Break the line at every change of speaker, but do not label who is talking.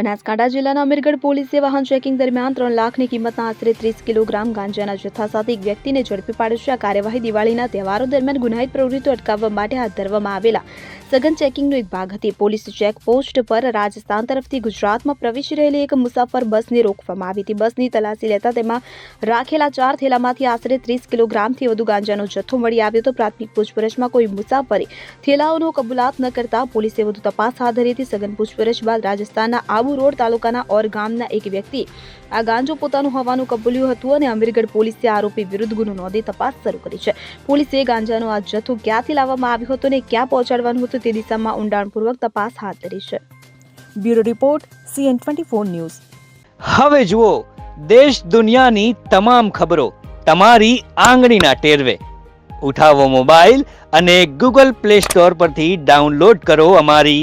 બનાસકાંઠા જિલ્લાના અમીરગઢ પોલીસે વાહન ચેકિંગ દરમિયાન ત્રણ લાખની કિંમતના આશરે ત્રીસ કિલોગ્રામ ગાંજાના જથ્થા સાથે એક વ્યક્તિને ઝડપી પાડ્યો છે. આ કાર્યવાહી દિવાળીના તહેવારો દરમિયાન ગુનાહિત પ્રવૃત્તિઓ અટકાવવા માટે હાથ ધરવામાં આવેલા. સઘન ચેકિંગનો એક ભાગ હતી. પોલીસ ચેકપોસ્ટ પર રાજસ્થાન તરફથી ગુજરાતમાં પ્રવેશી રહેલી એક મુસાફર બસને રોકવામાં આવી હતી. બસની તલાશી લેતા તેમાં રાખેલા ચાર થેલામાંથી આશરે ત્રીસ કિલોગ્રામથી વધુ ગાંજાનો જથ્થો મળી આવ્યો હતો. પ્રાથમિક પૂછપરછમાં કોઈ મુસાફરે થેલાઓનો કબૂલાત ન કરતા પોલીસે વધુ તપાસ હાથ ધરી હતી. સઘન પૂછપરછ બાદ રાજસ્થાનના આબુ રોડ તાલુકાના ઓર ગામના એક વ્યક્તિએ આ ગાંજો પોતાનું હોવાનું કબૂલ્યું હતું અને અમીરગઢ પોલીસે આરોપી વિરુદ્ધ ગુનો નોંધી તપાસ શરૂ કરી છે. પોલીસે ગાંજાનો આ જથ્થો ક્યાંથી લાવવામાં આવ્યો હતો અને ક્યાં પહોંચાડવાનું હતું તે દિશામાં ઊંડાણપૂર્વક તપાસ હાથ ધરી છે.
Bureau report CN twenty four news.
હવે જુઓ દેશ દુનિયાની તમામ ખબરો તમારી આંગળીના ટેરવે. ઉઠાવો મોબાઈલ અને ગૂગલ પ્લે સ્ટોર પરથી ડાઉનલોડ કરો અમારી